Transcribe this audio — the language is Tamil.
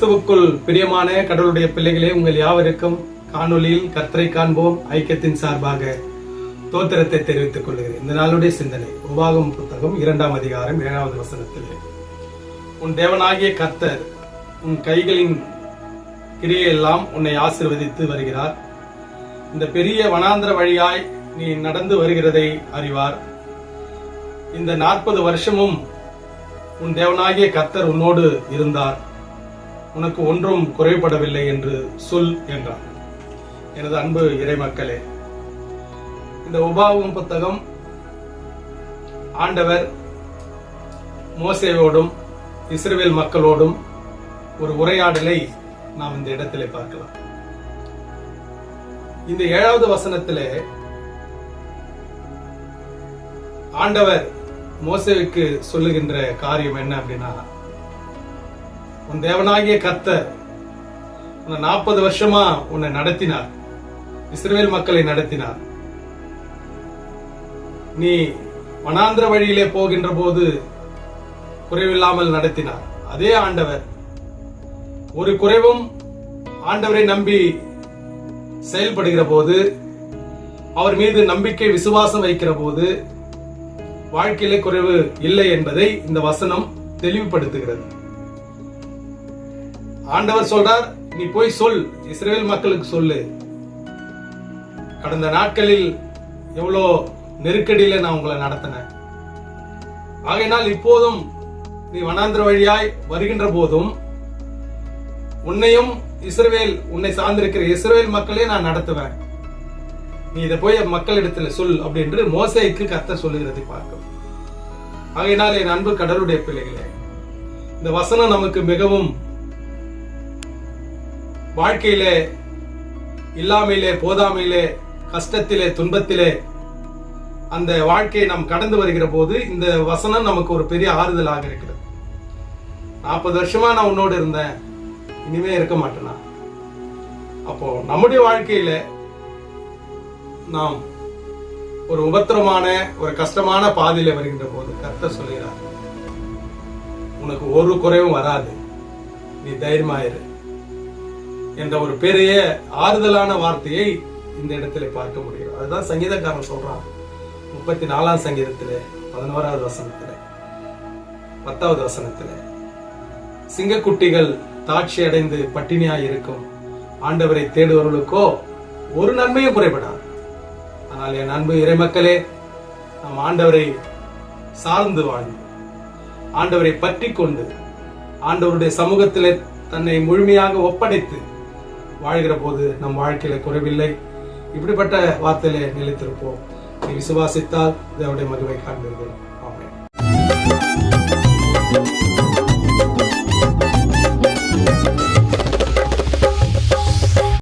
கிறிஸ்துவுக்குள் பிரியமான கடவுளுடைய பிள்ளைகளே உங்கள் யாவருக்கும் காணொலியில் கர்த்தரை காண்போம் ஐக்கியத்தின் சார்பாக தோத்திரத்தை தெரிவித்துக் கொள்கிறேன். இந்த நாளுடைய சிந்தனை உபாகம் புத்தகம் இரண்டாம் அதிகாரம் ஏழாவது வசனத்திலே. உன் தேவனாகிய கர்த்தர் உன் கைகளின் கிரியையெல்லாம் உன்னை ஆசிர்வதித்து வருகிறார். இந்த பெரிய வனாந்திர வழியாய் நீ நடந்து வருகிறதை அறிவார். இந்த நாற்பது வருஷமும் உன் தேவனாகிய கர்த்தர் உன்னோடு இருந்தார். உனக்கு ஒன்றும் குறைபடவில்லை என்று சொல் என்றார் எனது அன்பு இறைமக்களே இந்த உபாகம் புத்தகம் ஆண்டவர் மோசேவோடும் இஸ்ரேல் மக்களோடும் ஒரு உரையாடலை நாம் இந்த இடத்திலே பார்க்கலாம். இந்த ஏழாவது வசனத்திலே ஆண்டவர் மோசேவுக்கு சொல்லுகின்ற காரியம் என்ன அப்படின்னா உன் தேவனாகிய கத்த உன்னை நாற்பது வருஷமா உன்னை நடத்தினார். இஸ்ரேல் மக்களை நடத்தினார். நீ வனாந்திர வழியிலே போகின்ற போது குறைவில்லாமல் நடத்தினார். அதே ஆண்டவர் ஒரு குறைவும் ஆண்டவரை நம்பி செயல்படுகிற போது அவர் மீது நம்பிக்கை விசுவாசம் வைக்கிற போது வாழ்க்கையிலே குறைவு இல்லை என்பதை இந்த வசனம் தெளிவுபடுத்துகிறது. ஆண்டவர் சொல்றார் நீ போய் சொல் இஸ்ரேல் மக்களுக்கு சொல்லு. கடந்த நாட்களில் எவ்வளோ நெருக்கடியில நான் உங்களை நடத்தினேன். ஆகையினால் இப்போதும் நீ வனாந்திர வழியாய் வருகின்ற போதும் உன்னையும் இஸ்ரேல் உன்னை சார்ந்திருக்கிற இஸ்ரேல் மக்களே நான் நடத்துவேன். நீ இதை போய் மக்களிடத்துல சொல் அப்படின்று மோசைக்கு கத்த சொல்லுகிறதை பார்க்கும் ஆகையினால் என் அன்பு கடவுளுடைய பிள்ளைகளே இந்த வசனம் நமக்கு மிகவும் வாழ்க்கையிலே இல்லாமையிலே போதாமையிலே கஷ்டத்திலே துன்பத்திலே அந்த வாழ்க்கையை நாம் கடந்து வருகிற போது இந்த வசனம் நமக்கு ஒரு பெரிய ஆறுதலாக இருக்கிறது. நாற்பது வருஷமா நான் உன்னோடு இருந்தேன். இனிமே இருக்க மாட்டேனா? அப்போ நம்முடைய வாழ்க்கையில நாம் ஒரு உபத்திரமான ஒரு கஷ்டமான பாதையில வருகின்ற போது கர்த்தர் சொல்கிறார் உனக்கு ஒரு குறைவும் வராது. நீ தைரியமாயிரு என்ற ஒரு பெரிய ஆறுதலான வார்த்தையை இந்த இடத்துல பார்க்க முடியும் அதுதான் சங்கீதக்காரன் சொல்றான். முப்பத்தி நாலாம் சங்கீதத்தில் பதினோராவது வசனத்தில் பத்தாவது வசனத்தில் சிங்கக்குட்டிகள் தாட்சி அடைந்து பட்டினியாய் இருக்கும். ஆண்டவரை தேடுவர்களுக்கோ ஒரு நன்மையும் குறைபடாது. ஆனால் என் அன்பு இறைமக்களே நம் ஆண்டவரை சார்ந்து வாழ்ந்து ஆண்டவரை பற்றி கொண்டு ஆண்டவருடைய சமூகத்திலே தன்னை முழுமையாக ஒப்படைத்து வாழ்கிற போது நம் வாழ்க்கையில குறைவில்லை. இப்படிப்பட்ட வார்த்தையிலே நிலைத்திருப்போம். நீ விசுவாசித்தால் தேவடைய மகிமை காண்பீர்கள்.